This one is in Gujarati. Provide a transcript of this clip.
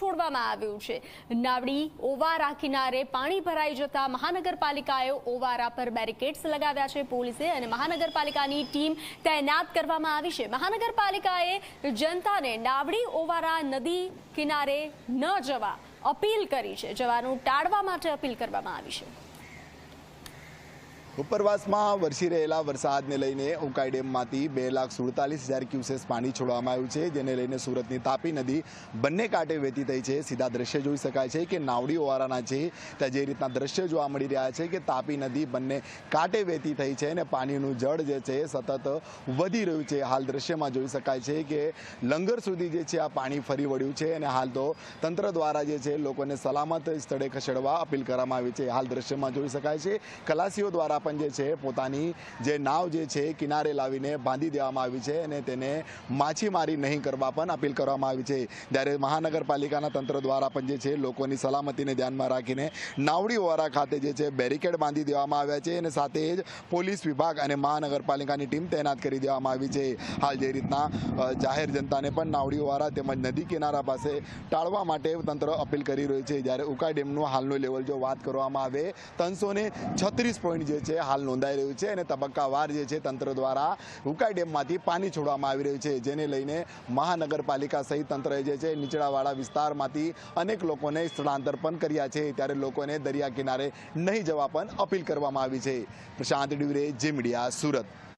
છોડવામાં આવ્યું છે. નાવડી, ઓવારા કિનારે પાણી ભરાઈ જતા મહાનગરપાલિકાએ ઓવારા પર બેરિકેડ્સ લગાવ્યા છે પોલીસે અને મહાનગરપાલિકાની ટીમ તૈનાત કરવામાં આવી છે. મહાનગરપાલિકાએ જનતાને નાવડી, ઓવારા નદી કિનારે ન જવા અપીલ કરી છે. જવાનું ટાળવા માટે અપીલ કરવામાં આવી છે. ઉપરવાસમાં વરસી રહેલા વરસાદને લઈને ઉકાઈ ડેમમાંથી બે લાખ સુડતાલીસ હજાર ક્યુસેસ પાણી છોડવામાં આવ્યું છે, જેને લઈને સુરતની તાપી નદી બંને કાંઠે વહેતી થઈ છે. સીધા દ્રશ્ય જોઈ શકાય છે કે નાવડી ઓવારાના છે, ત્યાં જે રીતના દ્રશ્ય જોવા મળી રહ્યા છે કે તાપી નદી બંને કાંઠે વહેતી થઈ છે અને પાણીનું જળ જે છે સતત વધી રહ્યું છે. હાલ દ્રશ્યમાં જોઈ શકાય છે કે લંગર સુધી જે છે આ પાણી ફરી વળ્યું છે અને હાલ તો તંત્ર દ્વારા જે છે લોકોને સલામત સ્થળે ખસેડવા અપીલ કરવામાં આવી છે. હાલ દ્રશ્યમાં જોઈ શકાય છે ખલાસીઓ દ્વારા પણ જે છે, પોતાની જે નાવ જે છે, કિનારે લાવીને બાંધી દેવામાં આવી છે અને તેને માછીમારી નહીં કરવા પણ અપીલ કરવામાં આવી છે. જ્યારે મહાનગરપાલિકાના તંત્ર દ્વારા પણ જે છે, લોકોની સલામતીને ધ્યાનમાં રાખીને નાવડી ઓરા ખાતે જે છે, બેરિકેડ બાંધી દેવામાં આવ્યા છે અને સાથે જ પોલીસ વિભાગ અને મહાનગરપાલિકાની ટીમ તૈનાત કરી દેવામાં આવી છે. હાલ જે રીતના જાહેર જનતાને પણ નાવડી ઓરા તેમજ નદી કિનારા પાસે ટાળવા માટે તંત્ર અપીલ કરી રહ્યું છે. જ્યારે ઉકાઈ ડેમનું હાલનું લેવલ જો વાત કરવામાં આવે, ત્રણસો છત્રીસ પોઈન્ટ જે છે હાલ નોંધાઈ રહ્યું છે અને તબક્કાવાર જે છે તંત્ર દ્વારા ઉકાઈ ડેમમાંથી પાણી છોડવામાં આવી રહ્યું છે. જેને લઈને મહાનગરપાલિકા સહિત તંત્રએ જે છે નીચળાવાળા વિસ્તારમાંથી અનેક લોકોને સ્થળાંતર પણ કર્યા છે. ત્યારે લોકોને દરિયા કિનારે નહીં જવા પણ અપીલ કરવામાં આવી છે. પ્રશાંત ડુરે જી મીડિયા સુરત.